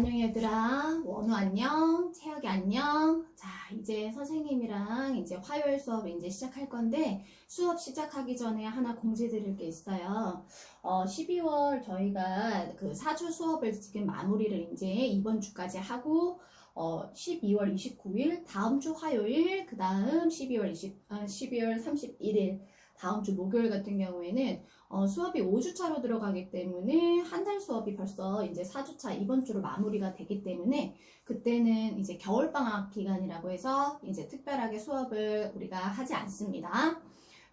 안녕 얘들아. 원우 안녕 채혁이 안녕. 자 이제 선생님이랑 이제 화요일 수업 이제 시작할 건데 수업 시작하기 전에 하나 공지 드릴 게 있어요. 어 12월 저희가 그 4주 수업을 지금 마무리를 이제 이번 주까지 하고 어 12월 29일 다음 주 화요일 그 다음 12월 20 아, 12월 31일 다음 주 목요일 같은 경우에는 어, 수업이 5주차로 들어가기 때문에 한 달 수업이 벌써 이제 4주차 이번 주로 마무리가 되기 때문에 그때는 이제 겨울방학 기간이라고 해서 이제 특별하게 수업을 우리가 하지 않습니다.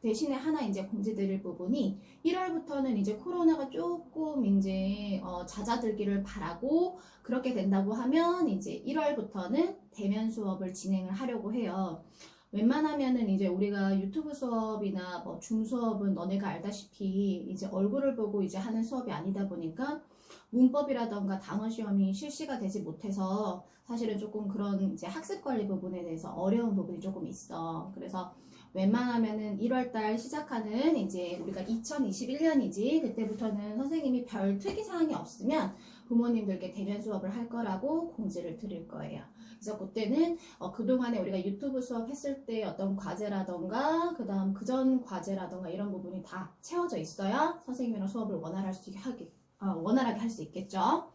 대신에 하나 이제 공지드릴 부분이 1월부터는 이제 코로나가 조금 이제 어, 잦아들기를 바라고 그렇게 된다고 하면 이제 1월부터는 대면 수업을 진행을 하려고 해요. 웬만하면은 이제 우리가 유튜브 수업이나 뭐 줌 수업은 너네가 알다시피 이제 얼굴을 보고 이제 하는 수업이 아니다 보니까 문법이라던가 단어 시험이 실시가 되지 못해서 사실은 조금 그런 이제 학습 관리 부분에 대해서 어려운 부분이 조금 있어. 그래서 웬만하면은 1월달 시작하는 이제 우리가 2021년이지 그때부터는 선생님이 별 특이 사항이 없으면 부모님들께 대면 수업을 할 거라고 공지를 드릴 거예요. 그래서 그때는 어, 그동안에 우리가 유튜브 수업 했을 때 어떤 과제라던가 그 다음 그전 과제라던가 이런 부분이 다 채워져 있어야 선생님이랑 수업을 원활할 수 하게 어, 원활하게 할 수 있겠죠.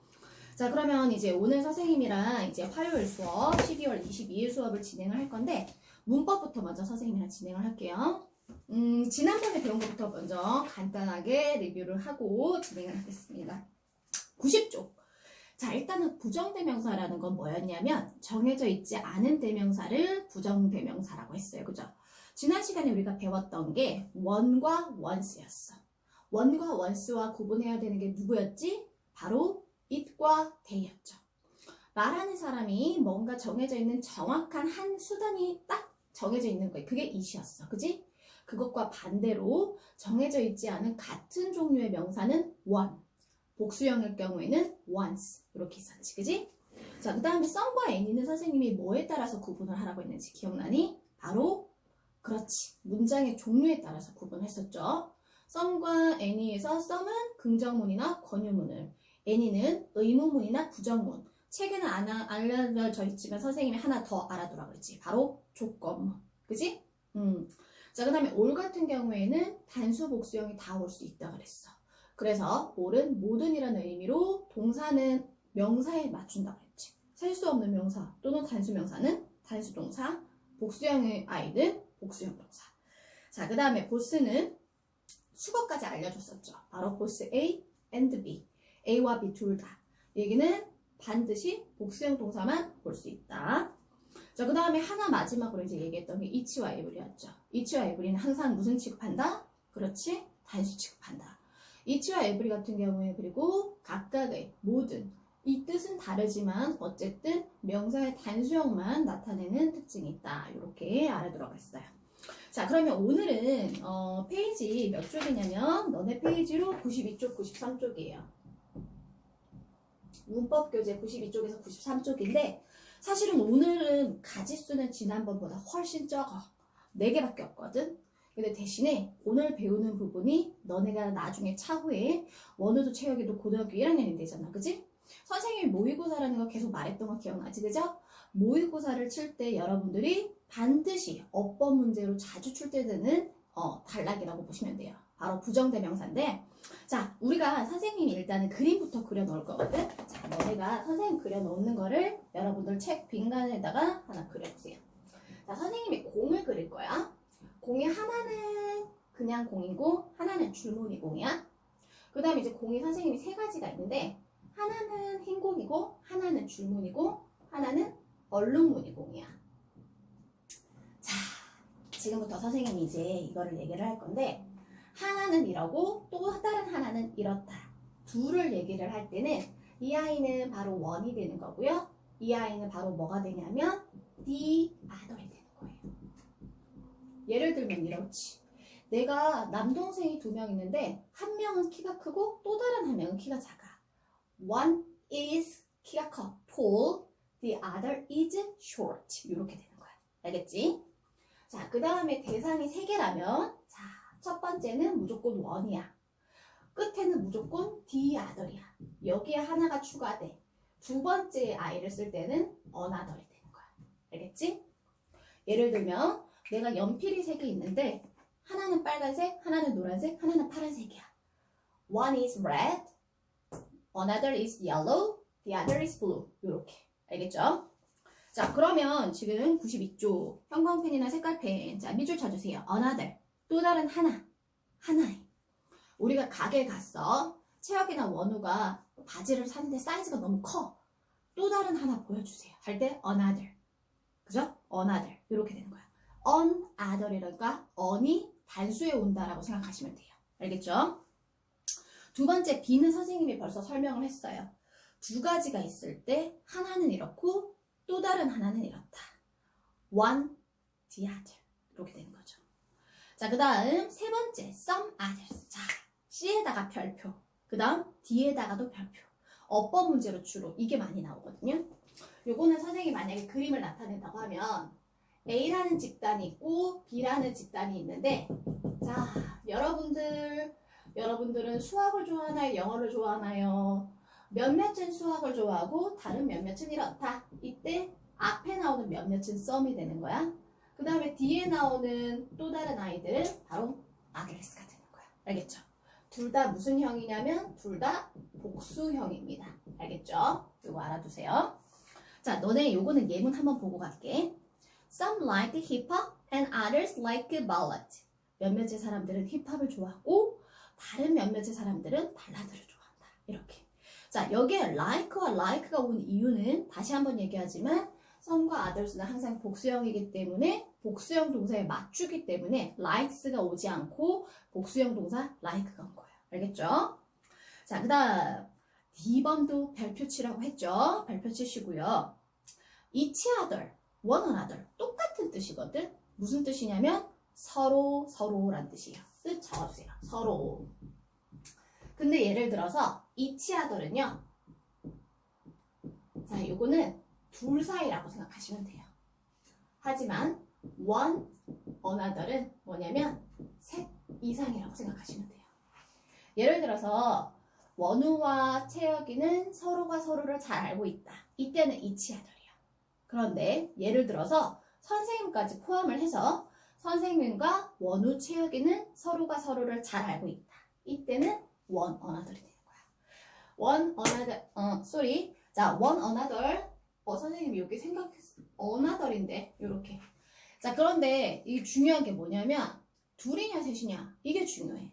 자 그러면 이제 오늘 선생님이랑 이제 화요일 수업 12월 22일 수업을 진행을 할 건데 문법부터 먼저 선생님이랑 진행을 할게요. 음, 지난번에 배운 것부터 먼저 간단하게 리뷰를 하고 진행을 하겠습니다. 90쪽. 자, 일단은 부정대명사라는 건 뭐였냐면 정해져 있지 않은 대명사를 부정대명사라고 했어요. 그죠? 지난 시간에 우리가 배웠던 게 원과 원스였어. 원과 원스와 구분해야 되는 게 누구였지? 바로 it과 they였죠. 말하는 사람이 뭔가 정해져 있는 정확한 한 수단이 딱 정해져 있는 거예요. 그게 it이었어. 그지? 그것과 반대로 정해져 있지 않은 같은 종류의 명사는 one. 복수형일 경우에는 once 이렇게 있었지, 그지? 자, 그 다음에 썸과 any는 선생님이 뭐에 따라서 구분을 하라고 했는지 기억나니? 바로 그렇지, 문장의 종류에 따라서 구분했었죠. 썸과 any에서 썸은 긍정문이나 권유문을, any는 의문문이나 부정문. 책에는 안 알려져 있지만 선생님이 하나 더 알아두라 그랬지. 바로 조건문, 그지? 음. 자, 그 다음에 올 같은 경우에는 단수 복수형이 다 올 수 있다 그랬어. 그래서 올은 모든이라는 의미로 동사는 명사에 맞춘다고 했지. 셀 수 없는 명사 또는 단수 명사는 단수 동사, 복수형의 아이는 복수형 동사. 자, 그 다음에 보스는 수거까지 알려줬었죠. 바로 보스 A and B. A와 B 둘 다. 얘기는 반드시 복수형 동사만 볼 수 있다. 자, 그 다음에 하나 마지막으로 이제 얘기했던 게 이치와 에브리였죠. 이치와 에브리는 항상 무슨 취급한다? 그렇지? 단수 취급한다. 이치와 에브리 같은 경우에 그리고 각각의 모든 이 뜻은 다르지만 어쨌든 명사의 단수형만 나타내는 특징이 있다. 이렇게 알아들어갔어요. 자 그러면 오늘은 어, 페이지 몇 쪽이냐면 너네 페이지로 92쪽, 93쪽이에요. 문법 교재 92쪽에서 93쪽인데 사실은 오늘은 가지수는 지난번보다 훨씬 적어. 4개밖에 없거든. 근데 대신에 오늘 배우는 부분이 너네가 나중에 차후에 원우도 체육에도 고등학교 1학년이 되잖아. 그지? 선생님이 모의고사라는 거 계속 말했던 거 기억나지? 그죠? 모의고사를 칠 때 여러분들이 반드시 어법 문제로 자주 출제되는 어, 단락이라고 보시면 돼요. 바로 부정대명사인데 자 우리가 선생님이 일단은 그림부터 그려놓을 거거든. 자 너네가 선생님 그려놓는 거를 여러분들 책 빈간에다가 하나 그려보세요. 자 선생님이 공을 그릴 거야. 공이 하나는 그냥 공이고 하나는 줄무늬 공이야. 그 다음에 이제 공이 선생님이 세 가지가 있는데 하나는 흰 공이고 하나는 줄무늬고 하나는 얼룩무늬 공이야. 자 지금부터 선생님이 이제 이거를 얘기를 할 건데 하나는 이러고 또 다른 하나는 이렇다. 둘을 얘기를 할 때는 이 아이는 바로 원이 되는 거고요. 이 아이는 바로 뭐가 되냐면 other이 되는 거예요. 예를 들면 이렇지. 내가 남동생이 두 명 있는데 한 명은 키가 크고 또 다른 한 명은 키가 작아. One is 키가 커, tall. The other is short. 이렇게 되는 거야. 알겠지? 자, 그 다음에 대상이 세 개라면 자, 첫 번째는 무조건 원이야. 끝에는 무조건 the other이야. 여기에 하나가 추가돼. 두 번째 I를 쓸 때는 another이 되는 거야. 알겠지? 예를 들면 내가 연필이 세 개 있는데 하나는 빨간색, 하나는 노란색, 하나는 파란색이야. One is red, another is yellow, the other is blue. 이렇게 알겠죠? 자 그러면 지금 92쪽 형광펜이나 색깔펜 자 밑줄 쳐주세요. another 또 다른 하나 하나에 우리가 가게 갔어. 채혁이나 원우가 바지를 샀는데 사이즈가 너무 커. 또 다른 하나 보여주세요. 할 때 another. 그죠? another. 이렇게 되는 거야. Another이라니까 on이 단수에 온다라고 생각하시면 돼요. 알겠죠? 두 번째 B는 선생님이 벌써 설명을 했어요. 두 가지가 있을 때 하나는 이렇고 또 다른 하나는 이렇다. one, the other. 이렇게 되는 거죠. 자, 그 다음 세 번째 some others. 자, C에다가 별표. 그 다음 D에다가도 별표. 어법 문제로 주로 이게 많이 나오거든요. 요거는 선생님이 만약에 그림을 나타낸다고 하면 A라는 집단이 있고 B라는 집단이 있는데 자 여러분들 여러분들은 수학을 좋아하나요? 영어를 좋아하나요? 몇몇은 수학을 좋아하고 다른 몇몇은 이렇다. 이때 앞에 나오는 몇몇은 썸이 되는 거야. 그 다음에 뒤에 나오는 또 다른 아이들은 바로 아들레스가 되는 거야. 알겠죠? 둘 다 무슨 형이냐면 둘 다 복수형입니다. 알겠죠? 이거 알아두세요. 자, 너네 요거는 예문 한번 보고 갈게. Some like hip hop and others like ballad. 몇몇의 사람들은 힙합을 좋아하고 다른 몇몇의 사람들은 발라드를 좋아한다. 이렇게. 자, 여기에 like와 like가 온 이유는 다시 한번 얘기하지만 some과 others는 항상 복수형이기 때문에 복수형 동사에 맞추기 때문에 likes가 오지 않고 복수형 동사 like가 온 거예요. 알겠죠? 자, 그 다음 D번도 별표 치라고 했죠? 별표 치시고요. each other, one another 똑같은 뜻이거든. 무슨 뜻이냐면 서로 서로란 뜻이에요. 뜻 적어주세요. 서로. 근데 예를 들어서 other는요. 자, 요거는 둘 사이라고 생각하시면 돼요. 하지만 one another은 뭐냐면 셋 이상이라고 생각하시면 돼요. 예를 들어서 원우와 채혁이는 서로가 서로를 잘 알고 있다. 이때는 other이야. 그런데 예를 들어서 선생님까지 포함을 해서 선생님과 원우, 채혁이는 서로가 서로를 잘 알고 있다. 이때는 one another이 되는 거야. one another, 어, sorry. 자, one another. 어, 선생님이 여기 생각했어. another인데, 요렇게. 자, 그런데 이 중요한 게 뭐냐면, 둘이냐, 셋이냐. 이게 중요해.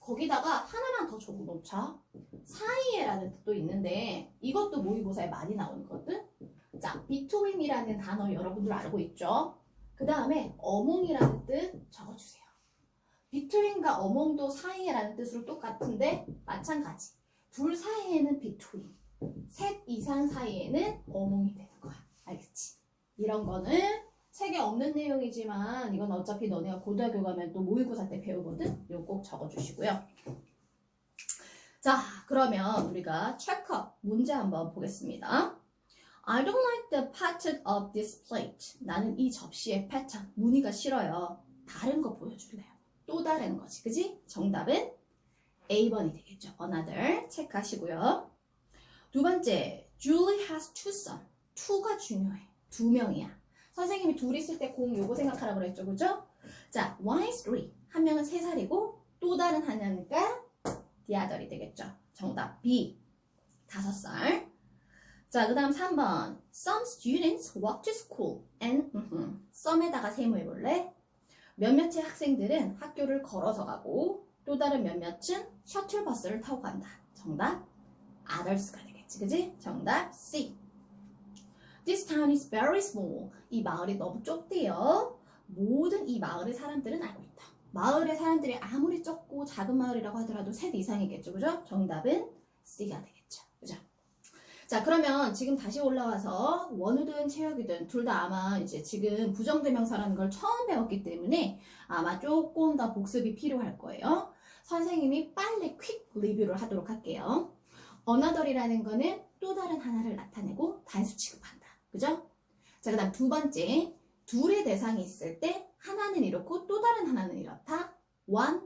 거기다가 하나만 더 적어 놓자. 사이에라는 뜻도 있는데, 이것도 모의고사에 많이 나오는 거거든? 자, between이라는 단어 여러분들 알고 있죠? 그 다음에 어몽이라는 뜻 적어주세요. between과 어몽도 사이에라는 뜻으로 똑같은데 마찬가지. 둘 사이에는 between, 셋 이상 사이에는 어몽이 되는 거야. 알겠지? 이런 거는 책에 없는 내용이지만 이건 어차피 너네가 고등학교 가면 또 모의고사 때 배우거든? 이거 꼭 적어주시고요. 자, 그러면 우리가 체크업 문제 한번 보겠습니다. I don't like the pattern of this plate. 나는 이 접시의 패턴, 무늬가 싫어요. 다른 거 보여줄래요. 또 다른 거지, 그지? 정답은 A번이 되겠죠. Another 체크하시고요. 두 번째, Julie has two sons. two가 중요해. 두 명이야. 선생님이 둘 있을 때 공 요거 생각하라 그랬죠, 그죠? 자, one is three. 한 명은 세 살이고 또 다른 하나니까 the other이 되겠죠. 정답 B. 다섯 살. 자, 그 다음 3번. Some students walk to school and some에다가 세모해 볼래? 몇몇의 학생들은 학교를 걸어서 가고 또 다른 몇몇은 셔틀버스를 타고 간다. 정답 others가 되겠지, 그지? 정답 C. This town is very small. 이 마을이 너무 좁대요. 모든 이 마을의 사람들은 알고 있다. 마을의 사람들이 아무리 적고 작은 마을이라고 하더라도 셋 이상이겠죠, 그죠? 정답은 C가 되겠죠? 자, 그러면 지금 다시 올라와서 원우든 체육이든 둘 다 아마 이제 지금 부정대명사라는 걸 처음 배웠기 때문에 아마 조금 더 복습이 필요할 거예요. 선생님이 빨리 퀵 리뷰를 하도록 할게요. 어나덜이라는 거는 또 다른 하나를 나타내고 단수 취급한다. 그죠? 자, 그 다음 두 번째. 둘의 대상이 있을 때 하나는 이렇고 또 다른 하나는 이렇다. one,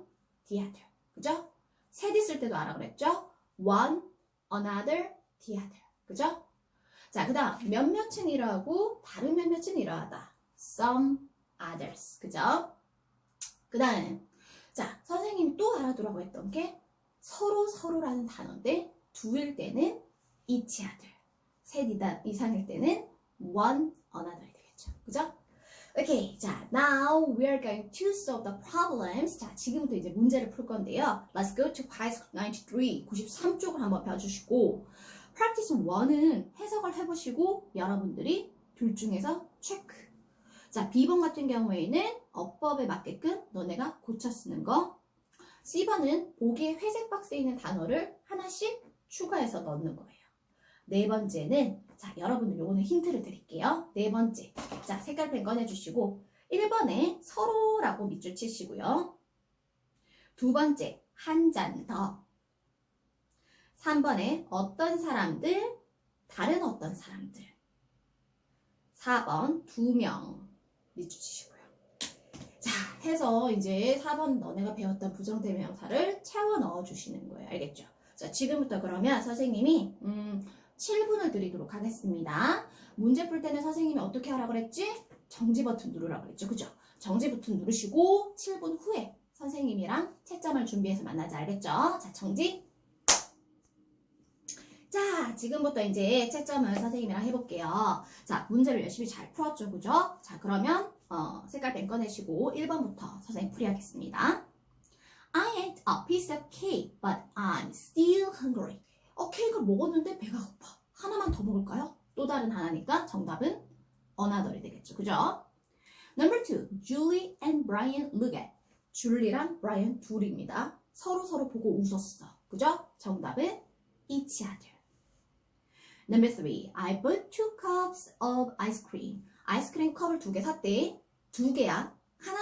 the other. 그죠? 셋 있을 때도 알아 그랬죠? one, another, the other. 그죠? 자, 그 다음 몇몇은 이러하고 다른 몇몇은 이러하다. some others. 그죠? 그 다음 자, 선생님이 또 알아두라고 했던 게 서로 서로라는 단어인데 두일 때는 each other. 셋 이상일 때는 one another 되겠죠. 그죠? 오케이. 자, now we are going to solve the problems. 자, 지금부터 이제 문제를 풀 건데요. Let's go to page 93. 93쪽을 한번 봐주시고 practice 1은 해석을 해보시고 여러분들이 둘 중에서 체크. 자, B번 같은 경우에는 어법에 맞게끔 너네가 고쳐 쓰는 거. C번은 보기에 회색 박스에 있는 단어를 하나씩 추가해서 넣는 거예요. 네 번째는 자, 여러분들 요거는 힌트를 드릴게요. 네 번째. 자, 색깔펜 꺼내주시고 1번에 서로라고 밑줄 치시고요. 두 번째, 한 잔 더. 3번에 어떤 사람들, 다른 어떤 사람들. 4번, 두 명. 밑줄 치시고요. 자, 해서 이제 4번 너네가 배웠던 부정대명사를 채워 넣어주시는 거예요. 알겠죠? 자, 지금부터 그러면 선생님이, 음, 7분을 드리도록 하겠습니다. 문제 풀 때는 선생님이 어떻게 하라고 그랬지? 정지 버튼 누르라고 그랬죠. 그죠? 정지 버튼 누르시고 7분 후에 선생님이랑 채점을 준비해서 만나자. 알겠죠? 자, 정지. 자, 지금부터 이제 채점을 선생님이랑 해볼게요. 자, 문제를 열심히 잘 풀었죠. 그죠? 자, 그러면 어, 색깔펜 꺼내시고 1번부터 선생님 풀이하겠습니다. I ate a piece of cake, but I'm still hungry. 어, 케이크를 먹었는데 배가 고파. 하나만 더 먹을까요? 또 다른 하나니까 정답은 another이 되겠죠. 그죠? Number two, Julie and Brian look at. 줄리랑 브라이언 둘입니다. 서로 서로 보고 웃었어. 그죠? 정답은 other. Number three, I bought two cups of ice cream. 아이스크림 컵을 두 개 샀대. 두 개야. 하나,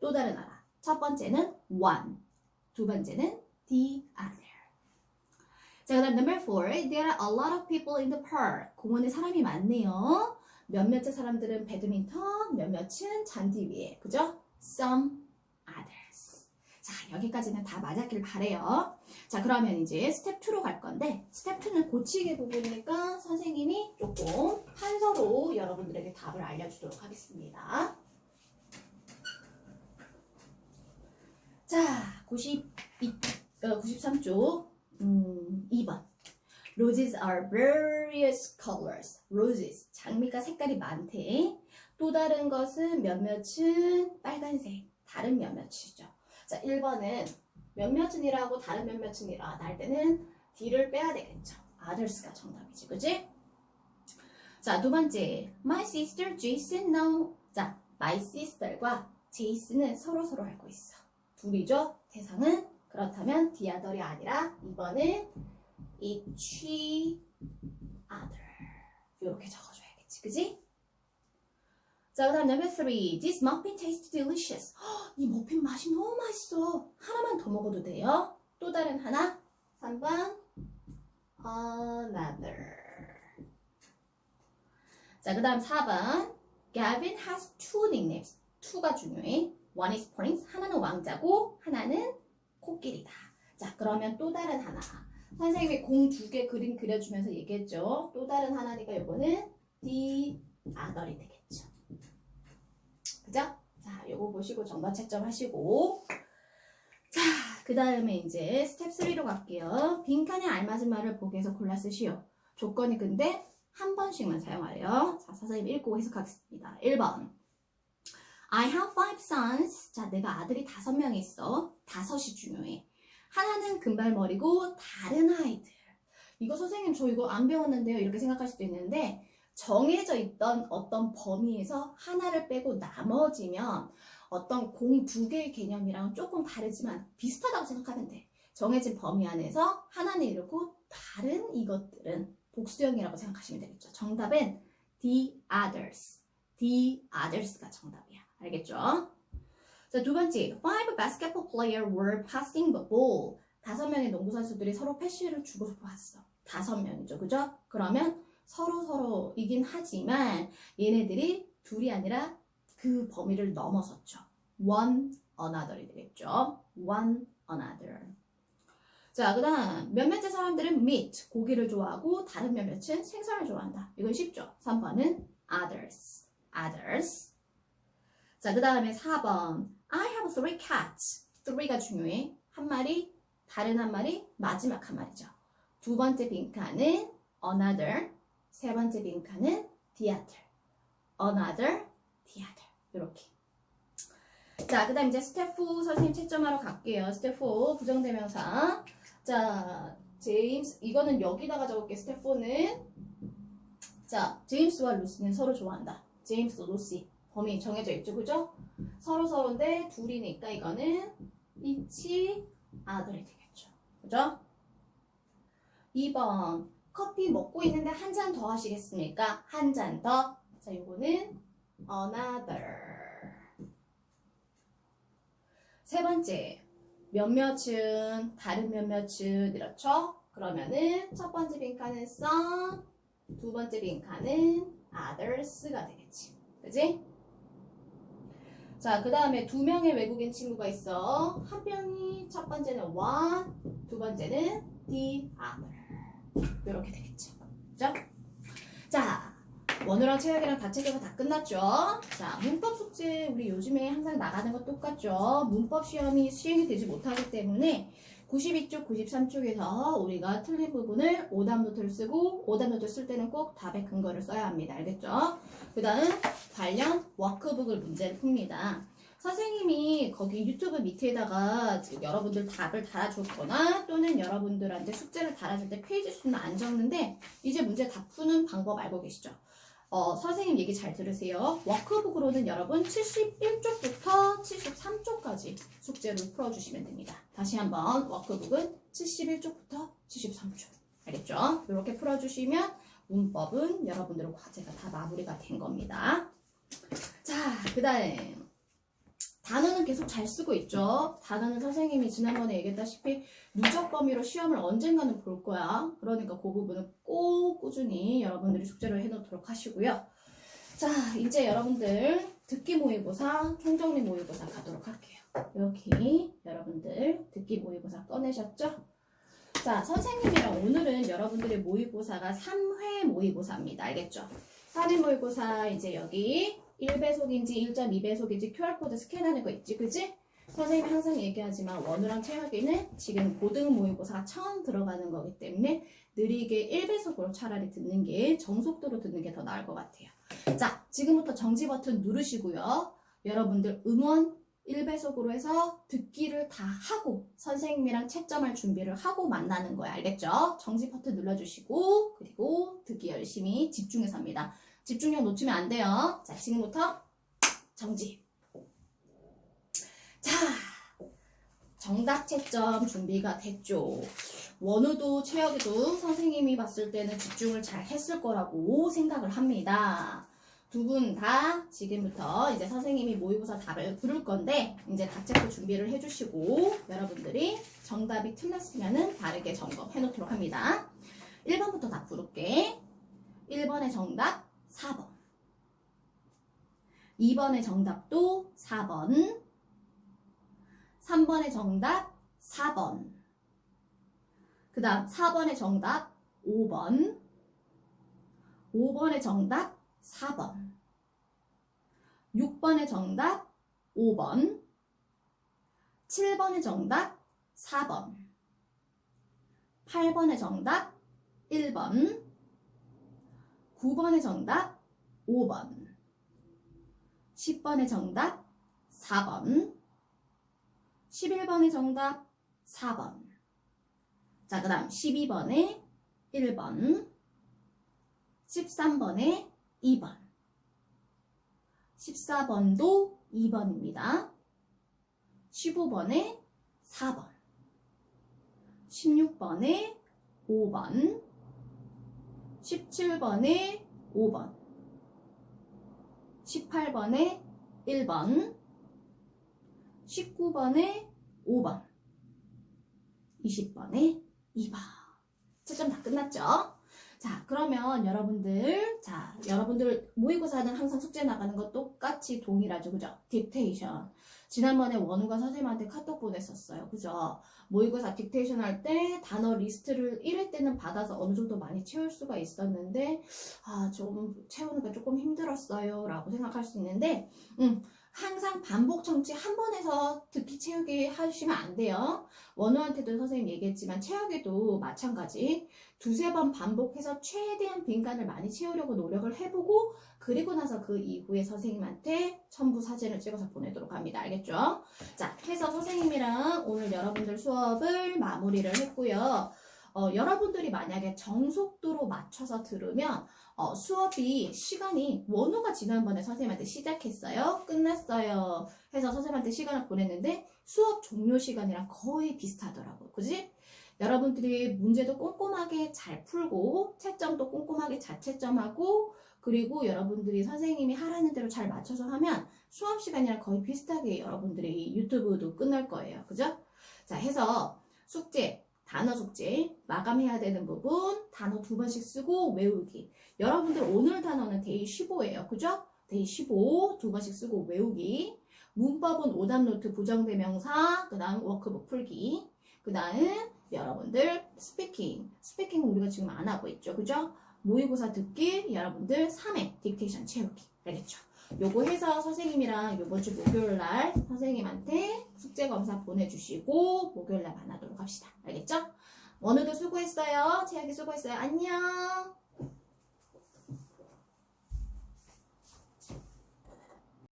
또 다른 하나. 첫 번째는 one. 두 번째는 the other. 자, 그 다음 number four. There are a lot of people in the park. 공원에 사람이 많네요. 몇몇의 사람들은 배드민턴, 몇몇은 잔디 위에. 그죠? Some. 자, 여기까지는 다 맞았길 바래요. 자, 그러면 이제 스텝 2로 갈 건데, 스텝 2는 고치기 부분이니까 선생님이 조금 한서로 여러분들에게 답을 알려주도록 하겠습니다. 자, 92, 어, 93쪽, 음, 2번. Roses are various colors. Roses. 장미가 색깔이 많대. 또 다른 것은 몇몇은 빨간색. 다른 몇몇이죠. 자, 1번은 몇몇은 이라고 다른 몇몇은 이라 날 때는 D를 빼야 되겠죠. others가 정답이지. 그지? 자, 두 번째. My sister Jason know. 자, my sister과 제이슨은 서로 서로 알고 있어. 둘이죠. 대상은 그렇다면 the other이 아니라 2번은 each other. 이렇게 적어줘야겠지. 그지? 자, 그 다음 number three. This muffin tastes delicious. 헉, 이 머핀 맛이 너무 맛있어. 하나만 더 먹어도 돼요. 또 다른 하나. 3번. Another. 자, 그 다음 4번. Gavin has two nicknames. two가 중요해. One is prince. 하나는 왕자고, 하나는 코끼리다. 자, 그러면 또 다른 하나. 선생님이 공 두 개 그림 그려주면서 얘기했죠. 또 다른 하나니까 이거는 the other이 되겠죠. 그죠? 자, 요거 보시고 정답 채점하시고. 자, 그 다음에 이제 스텝 3로 갈게요. 빈칸에 알맞은 말을 보기에서 골라 쓰시오. 조건이 근데 한 번씩만 사용하래요. 자, 선생님 읽고 해석하겠습니다. 1번. I have five sons. 자, 내가 아들이 다섯 명 있어. 다섯이 중요해. 하나는 금발머리고 다른 아이들. 이거 선생님 저 이거 안 배웠는데요. 이렇게 생각할 수도 있는데 정해져 있던 어떤 범위에서 하나를 빼고 나머지면 어떤 공 두 개의 개념이랑 조금 다르지만 비슷하다고 생각하면 돼. 정해진 범위 안에서 하나는 이렇고 다른 이것들은 복수형이라고 생각하시면 되겠죠. 정답은 the others. the others가 정답이야. 알겠죠? 자, 두 번째. Five basketball players were passing the ball. 다섯 명의 농구 선수들이 서로 패시를 주고 봤어. 다섯 명이죠. 그죠? 그러면 서로 서로이긴 하지만 얘네들이 둘이 아니라 그 범위를 넘어섰죠. One another이 되겠죠. One another. 자, 그 다음 몇몇의 사람들은 meat, 고기를 좋아하고 다른 몇몇은 생선을 좋아한다. 이건 쉽죠. 3번은 others, others. 자, 그 다음에 4번 I have three cats. three가 중요해. 한 마리, 다른 한 마리, 마지막 한 마리죠. 두 번째 빈칸은 another, 세 번째 빈칸은 the other, another, the other. 이렇게. 자, 그 다음 이제 4 선생님 채점하러 갈게요. 4 부정대명사. 자, 제임스, 이거는 여기다가 적을게, 스텝 4는. 자, 제임스와 루시는 서로 좋아한다. 제임스, 루시. 범위 정해져 있죠, 그죠? 서로 서로인데 둘이니까 이거는 이치 아들이 되겠죠. 그죠? 2번. 커피 먹고 있는데 한 잔 더 하시겠습니까? 한 잔 더. 자, 이거는 another. 세 번째, 몇몇은 다른 몇몇은 이렇죠? 그러면은 첫 번째 빈칸은 some, 두 번째 빈칸은 others가 되겠지. 그지? 자, 그 다음에 두 명의 외국인 친구가 있어. 한 명이 첫 번째는 one, 두 번째는 the other. 이렇게 되겠죠. 그죠? 자, 원우랑 체육이랑 다 체계가 다 끝났죠? 자, 문법 숙제 우리 요즘에 항상 나가는 거 똑같죠? 문법 시험이 시행이 되지 못하기 때문에 92쪽, 93쪽에서 우리가 틀린 부분을 오답 노트를 쓰고 오답 노트 쓸 때는 꼭 답의 근거를 써야 합니다. 알겠죠? 그 다음 관련 워크북을 문제를 풉니다. 선생님이 거기 유튜브 밑에다가 여러분들 답을 달아줬거나 또는 여러분들한테 숙제를 달아줄 때 페이지 수는 안 적는데 이제 문제 다 푸는 방법 알고 계시죠? 어, 선생님 얘기 잘 들으세요. 워크북으로는 여러분 71쪽부터 73쪽까지 숙제를 풀어주시면 됩니다. 다시 한번 워크북은 71쪽부터 73쪽. 알겠죠? 이렇게 풀어주시면 문법은 여러분들의 과제가 다 마무리가 된 겁니다. 자, 그 다음에 단어는 계속 잘 쓰고 있죠. 단어는 선생님이 지난번에 얘기했다시피 누적 범위로 시험을 언젠가는 볼 거야. 그러니까 그 부분은 꼭 꾸준히 여러분들이 숙제를 해놓도록 하시고요. 자, 이제 여러분들 듣기 모의고사, 총정리 모의고사 가도록 할게요. 여기 여러분들 듣기 모의고사 꺼내셨죠? 자, 선생님이랑 오늘은 여러분들의 모의고사가 3회 모의고사입니다. 알겠죠? 3회 모의고사 이제 여기 1배속인지 1.2배속인지 QR코드 스캔하는 거 있지, 그지? 선생님이 항상 얘기하지만 원우랑 최학이는 지금 고등 모의고사가 처음 들어가는 거기 때문에 느리게 1배속으로 차라리 듣는 게 정속도로 듣는 게 더 나을 것 같아요. 자, 지금부터 정지 버튼 누르시고요. 여러분들 응원 1배속으로 해서 듣기를 다 하고 선생님이랑 채점할 준비를 하고 만나는 거예요. 알겠죠? 정지 버튼 눌러주시고 그리고 듣기 열심히 집중해서 합니다. 집중력 놓치면 안 돼요. 자, 지금부터 정지. 자, 정답 채점 준비가 됐죠. 원우도 최혁이도 선생님이 봤을 때는 집중을 잘 했을 거라고 생각을 합니다. 두 분 다 지금부터 이제 선생님이 모의고사 답을 부를 건데 이제 답체크 준비를 해주시고 여러분들이 정답이 틀렸으면은 다르게 점검해 놓도록 합니다. 1번부터 답 부를게. 1번의 정답 4번. 2번의 정답도 4번. 3번의 정답 4번. 그 다음 4번의 정답 5번. 5번의 정답 4번. 6번의 정답 5번. 7번의 정답 4번. 8번의 정답 1번. 9번의 정답 5번. 10번의 정답 4번. 11번의 정답 4번. 자, 그 다음 12번에 1번. 13번에 2번. 14번도 2번입니다. 15번에 4번. 16번에 5번. 17번에 5번. 18번에 1번. 19번에 5번. 20번에 2번. 채점 다 끝났죠? 자, 그러면 여러분들, 자, 여러분들 모의고사는 항상 숙제 나가는 거 똑같이 동일하죠. 그죠? 딕테이션. 지난번에 원우가 선생님한테 카톡 보냈었어요. 그죠? 모의고사 딕테이션 할 때 단어 리스트를 1회 때는 받아서 어느 정도 많이 채울 수가 있었는데, 아, 좀 채우니까 조금 힘들었어요. 라고 생각할 수 있는데, 음, 항상 반복 청취 한 번에서 듣기 채우기 하시면 안 돼요. 원우한테도 선생님 얘기했지만 채우기도 마찬가지. 두세 번 반복해서 최대한 빈간을 많이 채우려고 노력을 해보고 그리고 나서 그 이후에 선생님한테 첨부 사진을 찍어서 보내도록 합니다. 알겠죠? 자, 해서 선생님이랑 오늘 여러분들 수업을 마무리를 했고요. 어, 여러분들이 만약에 정속도로 맞춰서 들으면 어, 수업이 시간이 원우가 지난번에 선생님한테 시작했어요. 끝났어요. 해서 선생님한테 시간을 보냈는데 수업 종료 시간이랑 거의 비슷하더라고요. 그지? 여러분들이 문제도 꼼꼼하게 잘 풀고 채점도 꼼꼼하게 자채점하고 그리고 여러분들이 선생님이 하라는 대로 잘 맞춰서 하면 수업 시간이랑 거의 비슷하게 여러분들이 유튜브도 끝날 거예요. 그죠? 자, 해서 숙제, 단어 숙제, 마감해야 되는 부분, 단어 두 번씩 쓰고 외우기. 여러분들 오늘 단어는 데이 15예요. 그죠? 데이 15, 두 번씩 쓰고 외우기. 문법은 오답 노트 부정대명사, 그 다음 워크북 풀기. 그 다음 여러분들 스피킹. 스피킹은 우리가 지금 안 하고 있죠. 그죠? 모의고사 듣기, 여러분들 3회 딕테이션 채우기. 알겠죠? 요거 해서 선생님이랑 요번 주 목요일 날 선생님한테 숙제 검사 보내주시고 목요일 날 만나도록 합시다. 알겠죠? 오늘도 수고했어요. 채영이 수고했어요. 안녕!